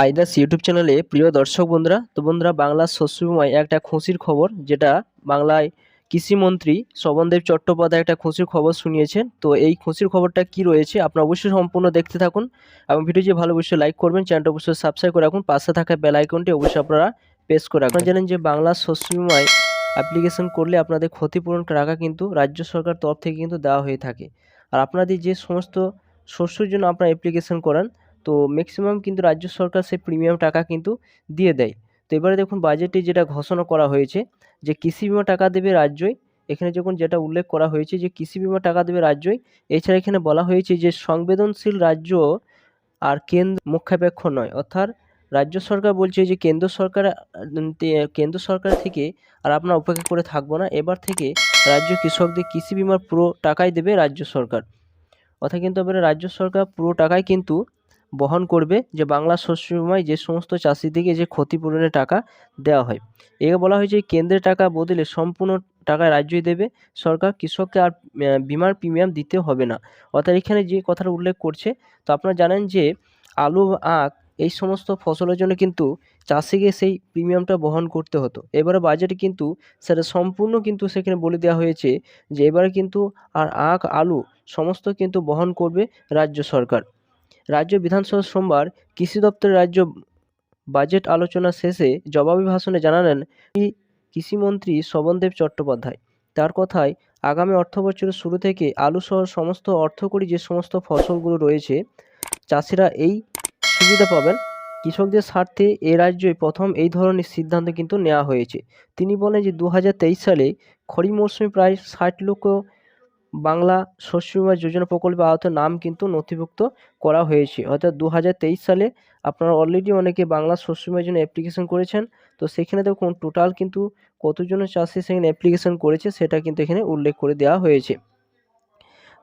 আইদাস YouTube চ্যানেলে প্রিয় দর্শক বন্ধুরা, তো বন্ধুরা বাংলার শস্য বিমায় একটা খুশির খবর, যেটা বাংলায় কৃষিমন্ত্রী শ্রবণদেব চট্টোপাধ্যায় একটা খুশির খবর শুনিয়েছেন। তো এই খুশির খবরটা কি রয়েছে আপনারা অবশ্যই সম্পূর্ণ দেখতে থাকুন এবং ভিডিও যে ভালো অবশ্যই লাইক করবেন, চ্যানেলটা অবশ্যই সাবস্ক্রাইব করে রাখুন, পাশে থাকা বেল আইকনটি অবশ্যই আপনারা প্রেস করে রাখুন। জানেন যে বাংলার শস্য বিমায় অ্যাপ্লিকেশন করলে আপনাদের ক্ষতিপূরণ টাকা কিন্তু রাজ্য সরকার তরফ থেকে কিন্তু দেওয়া হয়ে থাকে। আর আপনাদের যে সমস্ত শস্যের জন্য আপনারা অ্যাপ্লিকেশন করান তো ম্যাক্সিমাম কিন্তু রাজ্য সরকার সেই প্রিমিয়াম টাকা কিন্তু দিয়ে দেয়। তো এবারে দেখুন বাজেটে যেটা ঘোষণা করা হয়েছে যে কৃষি বিমা টাকা দেবে রাজ্যই, এখানে যখন যেটা উল্লেখ করা হয়েছে যে কৃষি বিমা টাকা দেবে রাজ্যই, এছাড়া এখানে বলা হয়েছে যে সংবেদনশীল রাজ্য আর কেন্দ্র মুখ্যাপেক্ষ নয়। অর্থাৎ রাজ্য সরকার বলছে যে কেন্দ্র সরকার কেন্দ্র সরকার থেকে আর আপনার অপেক্ষা করে থাকব না। এবার থেকে রাজ্য কৃষকদের কৃষি বিমার পুরো টাকাই দেবে রাজ্য সরকার। অর্থাৎ কিন্তু এবারে রাজ্য সরকার পুরো টাকাই কিন্তু বহন করবে যে বাংলা শস্য বিমায় যে সমস্ত চাষিদিকে যে ক্ষতিপূরণের টাকা দেওয়া হয়। একে বলা হয়েছে কেন্দ্রের টাকা বদলে সম্পূর্ণ টাকা রাজ্যই দেবে। সরকার কৃষককে আর বিমার প্রিমিয়াম দিতে হবে না। অর্থাৎ এখানে যে কথাটা উল্লেখ করছে, তো আপনারা জানেন যে আলু, আখ এই সমস্ত ফসলের জন্য কিন্তু চাষিকে সেই প্রিমিয়ামটা বহন করতে হতো। এবারে বাজেটে কিন্তু সেটা সম্পূর্ণ কিন্তু সেখানে বলে দেওয়া হয়েছে যে এবারে কিন্তু আর আখ, আলু সমস্ত কিন্তু বহন করবে রাজ্য সরকার। রাজ্য বিধানসভা সোমবার কৃষি দপ্তরের রাজ্য বাজেট আলোচনা শেষে জবাবি ভাষণে জানালেন কৃষিমন্ত্রী শোভনদেব চট্টোপাধ্যায়। তার কথায়, আগামী অর্থবছরের শুরু থেকে আলুসহ সমস্ত অর্থকরী যে সমস্ত ফসলগুলো রয়েছে, চাষিরা এই সুবিধা পাবেন। কৃষকদের স্বার্থে এ রাজ্যই প্রথম এই ধরনের সিদ্ধান্ত কিন্তু নেওয়া হয়েছে। তিনি বলেন যে দু হাজার তেইশ সালে খরিফ মরশুমে প্রায় ষাট লক্ষ বাংলা শস্য বীমা যোজনা প্রকল্পে আওত নাম কিন্তু নথিভুক্ত করা হয়েছে। অর্থাৎ দু হাজার তেইশ সালে আপনারা অলরেডি অনেকে বাংলা শস্য বীমার জন্য অ্যাপ্লিকেশন করেছেন। তো সেখানে দেখুন টোটাল কিন্তু কতজন চাষি সেখানে অ্যাপ্লিকেশন করেছে সেটা কিন্তু এখানে উল্লেখ করে দেওয়া হয়েছে।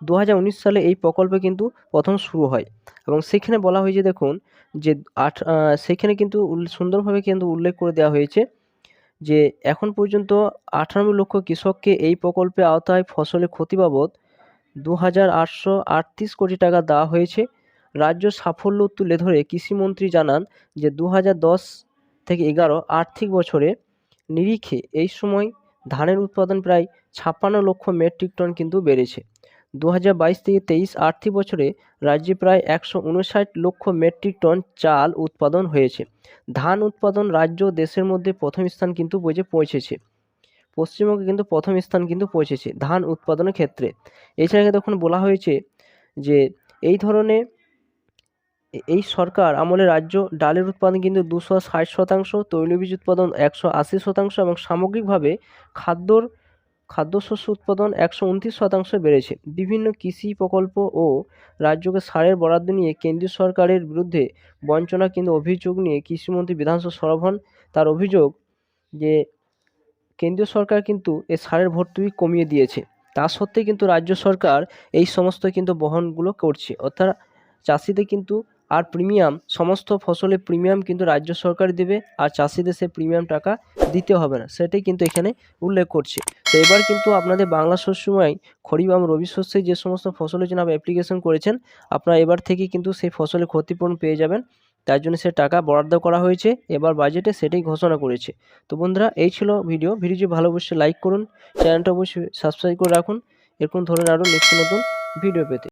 দু হাজার উনিশ সালে এই প্রকল্প কিন্তু প্রথম শুরু হয় এবং সেখানে বলা হয়েছে দেখুন যে আহ, সেখানে কিন্তু সুন্দরভাবে কিন্তু উল্লেখ করে দেওয়া হয়েছে যে এখন পর্যন্ত আটানব্বই লক্ষ কৃষককে এই প্রকল্পের আওতায় ফসলের ক্ষতি বাবদ দু হাজার আটশো আটত্রিশ কোটি টাকা দেওয়া হয়েছে। রাজ্য সাফল্য তুলে ধরে কৃষিমন্ত্রী জানান যে দু দশ থেকে এগারো আর্থিক বছরে নিরিখে এই সময় ধানের উৎপাদন প্রায় ছাপ্পান্ন লক্ষ মেট্রিক টন কিন্তু বেড়েছে। দু হাজার বাইশ থেকে তেইশ আর্থিক বছরে রাজ্যে প্রায় একশো উনষাট লক্ষ মেট্রিক টন চাল উৎপাদন হয়েছে। ধান উৎপাদন রাজ্য দেশের মধ্যে প্রথম স্থান কিন্তু বুঝে পৌঁছেছে। পশ্চিমবঙ্গে কিন্তু প্রথম স্থান কিন্তু পৌঁছেছে ধান উৎপাদনের ক্ষেত্রে। এছাড়া তখন বলা হয়েছে যে এই ধরনের এই সরকার আমলে রাজ্য ডালের উৎপাদন কিন্তু দুশো ষাট শতাংশ, তৈলবীজ উৎপাদন একশো আশি শতাংশ এবং সামগ্রিকভাবে খাদ্যর খাদ্যশস্য উৎপাদন একশো উনত্রিশ শতাংশ বেড়েছে। বিভিন্ন কৃষি প্রকল্প ও রাজ্যকে সারের বরাদ্দ নিয়ে কেন্দ্রীয় সরকারের বিরুদ্ধে বঞ্চনা কিন্তু অভিযোগ নিয়ে কৃষিমন্ত্রী বিধানসভা সরব হন তার অভিযোগ যে কেন্দ্রীয় সরকার কিন্তু এ সারের ভর্তুকি কমিয়ে দিয়েছে। তা সত্ত্বেও কিন্তু রাজ্য সরকার এই সমস্ত কিন্তু বহনগুলো করছে। অর্থাৎ চাষিদের কিন্তু আর প্রিমিয়াম, সমস্ত ফসলের প্রিমিয়াম কিন্তু রাজ্য সরকার দেবে আর চাষিদের সে প্রিমিয়াম টাকা দিতে হবে না। সেটাই কিন্তু এখানে উল্লেখ করছে। তো এবার কিন্তু আপনাদের বাংলা শস্যময় খরিফ এবং রবি শস্যে যে সমস্ত ফসলের জন্য অ্যাপ্লিকেশন করেছেন, আপনারা এবার থেকে কিন্তু সেই ফসলের ক্ষতিপূরণ পেয়ে যাবেন। তার জন্য সে টাকা বরাদ্দ করা হয়েছে, এবার বাজেটে সেটাই ঘোষণা করেছে। তো বন্ধুরা, এই ছিল ভিডিও। ভিডিও যদি ভালো অবশ্যই লাইক করুন। চ্যানেলটা অবশ্যই সাবস্ক্রাইব করে রাখুন। এরকম ধরনের আরও নিত্য নতুন ভিডিও পেতে।